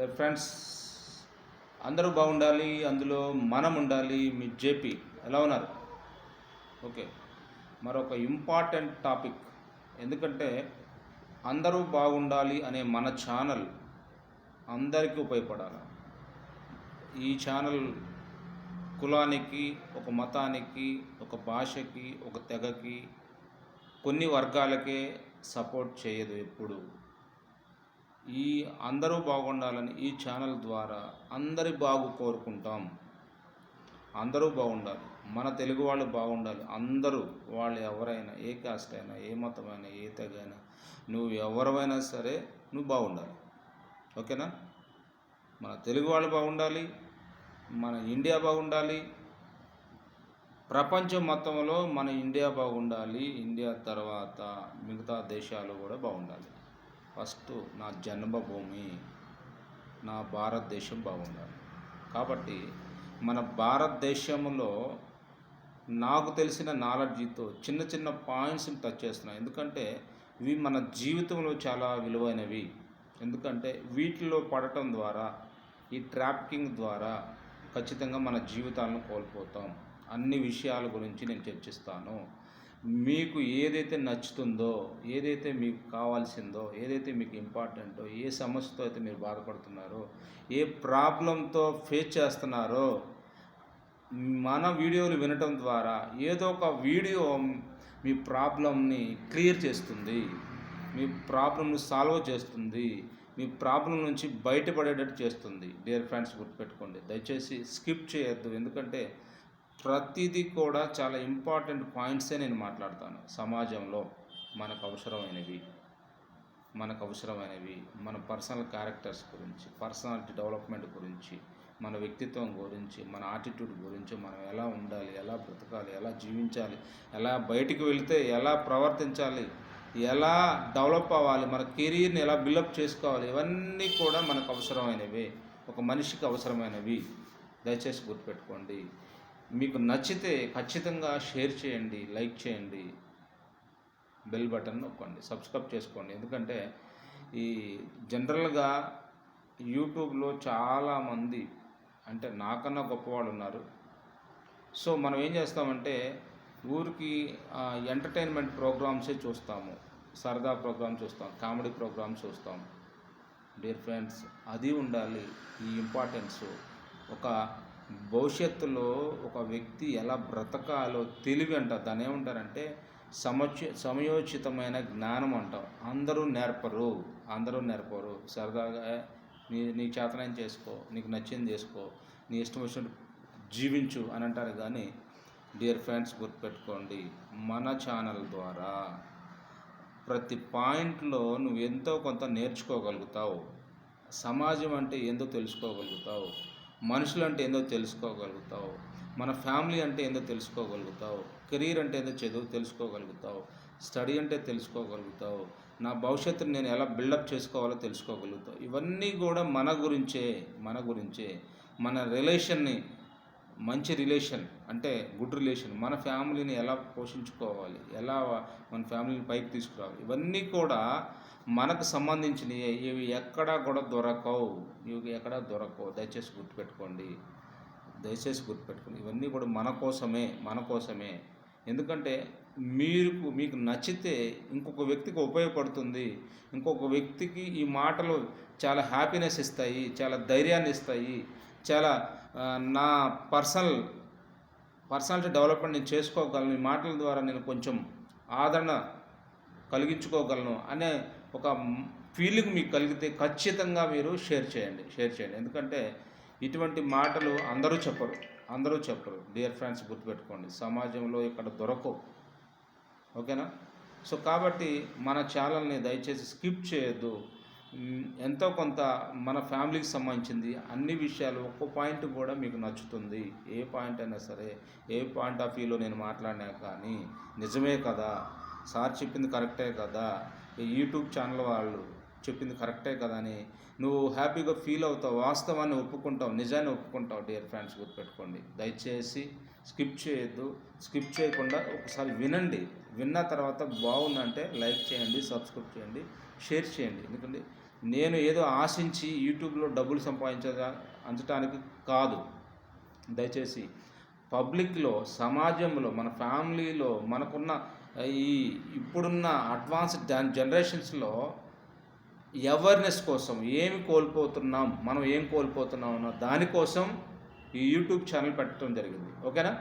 Uh, dear friends అందరూ బాగుండాలి అందులో మనం ఉండాలి మీ జేపీ. ఎలా ఉన్నారు? ఓకే. మరొక ఇంపార్టెంట్ టాపిక్. ఎందుకంటే అందరూ బాగుండాలి అనే మన ఛానల్ అందరికీ ఉపయోగపడాలి. ఈ ఛానల్ కులానికి ఒక మతానికి ఒక భాషకి ఒక తెగకి కొన్ని వర్గాలకే సపోర్ట్ చేయదు ఎప్పుడు. ఈ అందరూ బాగుండాలని ఈ ఛానల్ ద్వారా అందరి బాగు కోరుకుంటాం. అందరూ బాగుండాలి. మన తెలుగు వాళ్ళు బాగుండాలి. అందరూ వాళ్ళు ఎవరైనా ఏ కాస్ట్ అయినా ఏ మతమైనా ఏ తెగైనా నువ్వు ఎవరైనా సరే నువ్వు బాగుండాలి. ఓకేనా? మన తెలుగు వాళ్ళు బాగుండాలి. మన ఇండియా బాగుండాలి. ప్రపంచం మొత్తంలో మన ఇండియా బాగుండాలి. ఇండియా తర్వాత మిగతా దేశాలు కూడా బాగుండాలి. ఫస్ట్ నా జన్మభూమి నా భారతదేశం బాగుండాలి. కాబట్టి మన భారతదేశంలో నాకు తెలిసిన నాలెడ్జ్తో చిన్న చిన్న పాయింట్స్ని టచ్ చేస్తున్నాయి ఎందుకంటే ఇవి మన జీవితంలో చాలా విలువైనవి. ఎందుకంటే వీటిలో పడటం ద్వారా ఈ ట్రాఫికింగ్ ద్వారా ఖచ్చితంగా మన జీవితాలను కోల్పోతాం. అన్ని విషయాల గురించి నేను చర్చిస్తాను. మీకు ఏదైతే నచ్చుతుందో ఏదైతే మీకు కావాల్సిందో ఏదైతే మీకు ఇంపార్టెంటో ఏ సమస్యతో అయితే మీరు బాధపడుతున్నారో ఏ ప్రాబ్లంతో ఫేస్ చేస్తున్నారో మన వీడియోలు వినటం ద్వారా ఏదో ఒక వీడియో మీ ప్రాబ్లంని క్లియర్ చేస్తుంది. మీ ప్రాబ్లంను సాల్వ్ చేస్తుంది. మీ ప్రాబ్లం నుంచి బయటపడేటట్టు చేస్తుంది. డియర్ ఫ్రెండ్స్ గుర్తుపెట్టుకోండి. దయచేసి స్కిప్ చేయొద్దు. ఎందుకంటే ప్రతిదీ కూడా చాలా ఇంపార్టెంట్ పాయింట్సే నేను మాట్లాడతాను. సమాజంలో మనకు అవసరమైనవి మనకు అవసరమైనవి మన పర్సనల్ క్యారెక్టర్స్ గురించి పర్సనాలిటీ డెవలప్మెంట్ గురించి మన వ్యక్తిత్వం గురించి మన ఆటిట్యూడ్ గురించి మనం ఎలా ఉండాలి ఎలా బ్రతకాలి ఎలా జీవించాలి ఎలా బయటికి వెళితే ఎలా ప్రవర్తించాలి ఎలా డెవలప్ అవ్వాలి మన కెరీర్ని ఎలా బిల్డప్ చేసుకోవాలి ఇవన్నీ కూడా మనకు అవసరమైనవి. ఒక మనిషికి అవసరమైనవి. దయచేసి గుర్తుపెట్టుకోండి. మీకు నచ్చితే ఖచ్చితంగా షేర్ చేయండి లైక్ చేయండి బెల్ బటన్ నొక్కండి సబ్స్క్రైబ్ చేసుకోండి. ఎందుకంటే ఈ జనరల్గా యూట్యూబ్లో చాలామంది అంటే నాకన్నా గొప్పవాళ్ళు ఉన్నారు. సో మనం ఏం చేస్తామంటే ఊరికి ఎంటర్టైన్మెంట్ ప్రోగ్రామ్సే చూస్తాము. సరదా ప్రోగ్రామ్ చూస్తాం కామెడీ ప్రోగ్రామ్ చూస్తాం. డియర్ ఫ్రెండ్స్ అది ఉండాలి. ఈ ఇంపార్టెన్స్. ఒక భవిష్యత్తులో ఒక వ్యక్తి ఎలా బ్రతకాలో తెలివి అంటారు దాన్ని ఏమంటారంటే సమోచి సమయోచితమైన జ్ఞానం అంటాం. అందరూ నేర్పరు అందరూ నేర్పరు. సరదాగా నీ నీ చేతనం చేసుకో నీకు నచ్చింది చేసుకో నీ ఇష్టం వచ్చినట్టు జీవించు అని అంటారు కానీ డియర్ ఫ్రెండ్స్ గుర్తుపెట్టుకోండి మన ఛానల్ ద్వారా ప్రతి పాయింట్లో నువ్వు ఎంతో కొంత నేర్చుకోగలుగుతావు. సమాజం అంటే ఏందో తెలుసుకోగలుగుతావు? మనుషులు అంటే ఏందో తెలుసుకోగలుగుతావు. మన ఫ్యామిలీ అంటే ఏందో తెలుసుకోగలుగుతావు. కెరీర్ అంటే ఏందో చదువు తెలుసుకోగలుగుతావు. స్టడీ అంటే తెలుసుకోగలుగుతావు. నా భవిష్యత్తుని నేను ఎలా బిల్డప్ చేసుకోవాలో తెలుసుకోగలుగుతావు. ఇవన్నీ కూడా మన గురించే మన గురించే. మన రిలేషన్ని మంచి రిలేషన్ అంటే గుడ్ రిలేషన్ మన ఫ్యామిలీని ఎలా పోషించుకోవాలి? ఎలా మన ఫ్యామిలీని పైకి తీసుకురావాలి? ఇవన్నీ కూడా మనకు సంబంధించినవి. ఇవి ఎక్కడా కూడా దొరకవు. ఇవి ఎక్కడా దొరకవు. దయచేసి గుర్తుపెట్టుకోండి. దయచేసి గుర్తుపెట్టుకోండి. ఇవన్నీ కూడా మన కోసమే మన కోసమే. ఎందుకంటే మీరు మీకు నచ్చితే ఇంకొక వ్యక్తికి ఉపయోగపడుతుంది. ఇంకొక వ్యక్తికి ఈ మాటలు చాలా హ్యాపీనెస్ ఇస్తాయి చాలా ధైర్యాన్ని ఇస్తాయి. చాలా నా పర్సనల్ పర్సనాలిటీ డెవలప్మెంట్ నేను చేసుకోగలను ఈ మాటల ద్వారా నేను కొంచెం ఆదరణ కలిగించుకోగలను అనే ఒక ఫీలింగ్ మీకు కలిగితే ఖచ్చితంగా మీరు షేర్ చేయండి షేర్ చేయండి. ఎందుకంటే ఇటువంటి మాటలు అందరూ చెప్పరు అందరూ చెప్పరు. డియర్ ఫ్రెండ్స్ గుర్తుపెట్టుకోండి సమాజంలో ఇక్కడ దొరకవు. ఓకేనా? సో కాబట్టి మన ఛానల్ని దయచేసి స్కిప్ చేయొద్దు. ఎంతో కొంత మన ఫ్యామిలీకి సంబంధించింది అన్ని విషయాలు ఒక్కో పాయింట్ కూడా మీకు నచ్చుతుంది. ఏ పాయింట్ అయినా సరే ఏ పాయింట్ ఆఫ్ వ్యూలో నేను మాట్లాడినా కానీ నిజమే కదా? సార్ చెప్పింది కరెక్టే కదా? యూట్యూబ్ ఛానల్ వాళ్ళు చెప్పింది కరెక్టే కదా అని. నువ్వు హ్యాపీగా ఫీల్ అవుతావు వాస్తవాన్ని ఒప్పుకుంటావు నిజాన్ని ఒప్పుకుంటావు డియర్ ఫ్రెండ్స్ గుర్తుపెట్టుకోండి. దయచేసి స్కిప్ చేయొద్దు స్కిప్ చేయకుండా ఒకసారి వినండి. విన్న తర్వాత బాగుందంటే లైక్ చేయండి సబ్స్క్రైబ్ చేయండి షేర్ చేయండి. ఎందుకంటే నేను ఏదో ఆశించి యూట్యూబ్లో డబ్బులు సంపాదించదా అంచడానికి కాదు. దయచేసి పబ్లిక్లో సమాజంలో మన ఫ్యామిలీలో మనకున్న ఈ ఇప్పుడున్న అడ్వాన్స్డ్ జనరేషన్స్లో అవేర్నెస్ కోసం ఏమి కోల్పోతున్నాం మనం ఏం కోల్పోతున్నాం అన్న దానికోసం ఈ యూట్యూబ్ ఛానల్ పెట్టడం జరిగింది. ఓకేనా